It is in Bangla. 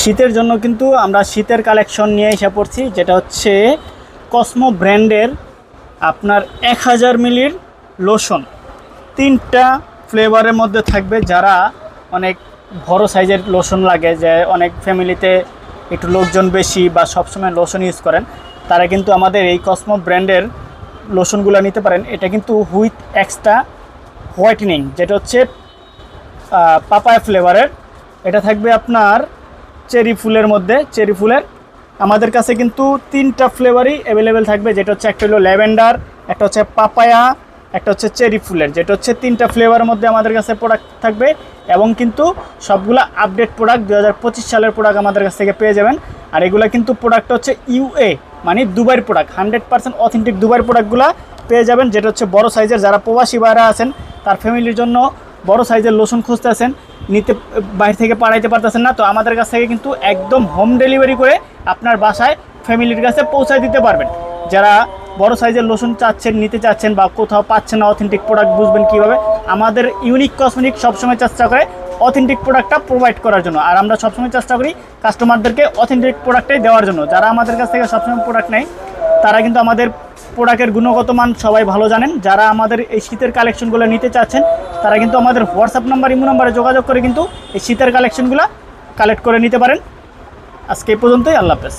শীতের জন্য কিন্তু আমরা শীতের কালেকশন নিয়ে এসে পড়ছি, যেটা হচ্ছে কসমো ব্র্যান্ডের আপনার এক হাজার মিলির লোশন তিনটা ফ্লেভারের মধ্যে থাকবে যারা অনেক বড় সাইজের লোশন লাগে, যে অনেক ফ্যামিলিতে একটু লোকজন বেশি বা সবসময় লোশন ইউজ করেন, তারা কিন্তু আমাদের এই কসমো ব্র্যান্ডের লোশনগুলো নিতে পারেন। এটা কিন্তু হুইথ এক্সট্রা হোয়াইটেনিং যেটা হচ্ছে পাপায় ফ্লেভারের এটা থাকবে আপনার চেরি ফুলের মধ্যে, চেরি ফুলের। আমাদের কাছে কিন্তু তিনটা ফ্লেভারই অ্যাভেলেবেল থাকবে, যেটা হচ্ছে একটা হলো ল্যাভেন্ডার, একটা হচ্ছে পাপায়া, একটা হচ্ছে চেরি ফুলের। যেটা হচ্ছে তিনটা ফ্লেভারের মধ্যে আমাদের কাছে প্রোডাক্ট থাকবে এবং কিন্তু সবগুলো আপডেট প্রোডাক্ট দু হাজার পঁচিশ সালের প্রোডাক্ট আমাদের কাছ থেকে পেয়ে যাবেন। আর এগুলো কিন্তু প্রোডাক্ট হচ্ছে ইউএ মানে দুবাইয়ের প্রোডাক্ট হান্ড্রেড পার্সেন্ট অথেন্টিক দুবাইয়ের প্রোডাক্টগুলো পেয়ে যাবেন, যেটা হচ্ছে বড় সাইজের যারা প্রবাসী বাইরা আছেন, তার ফ্যামিলির জন্য বড় সাইজের লোশন খুঁজতেছেন নিতে, বাইরে থেকে পাঠাইতে পারতেছেন না, তো আমাদের কাছ থেকে কিন্তু একদম হোম ডেলিভারি করে আপনার বাসায় ফ্যামিলির কাছে পৌঁছায় দিতে পারবেন। যারা বড় সাইজের লোশন চাচ্ছেন, নিতে চাচ্ছেন বা কোথাও পাচ্ছেন না অথেন্টিক প্রোডাক্ট বুঝবেন কীভাবে, আমাদের ইউনিক কসমেটিক সবসময় চেষ্টা করে অথেন্টিক প্রোডাক্টটা প্রোভাইড করার জন্য। আর আমরা সবসময় চেষ্টা করি কাস্টমারদেরকে অথেন্টিক প্রোডাক্টটাই দেওয়ার জন্য। যারা আমাদের কাছ থেকে সবসময় প্রোডাক্ট নেয় তারা কিন্তু আমাদের প্রোডাক্টের গুণগত মান সবাই ভালো জানেন। যারা আমাদের এই শীতের কালেকশনগুলো নিতে চাচ্ছেন, তারা কিন্তু আমাদের হোয়াটসঅ্যাপ নাম্বার ইমো নাম্বারে যোগাযোগ করে কিন্তু এই শীতের কালেকশনগুলো কালেক্ট করে নিতে পারেন। আজকে এই পর্যন্তই, আল্লাহ হাফেজ।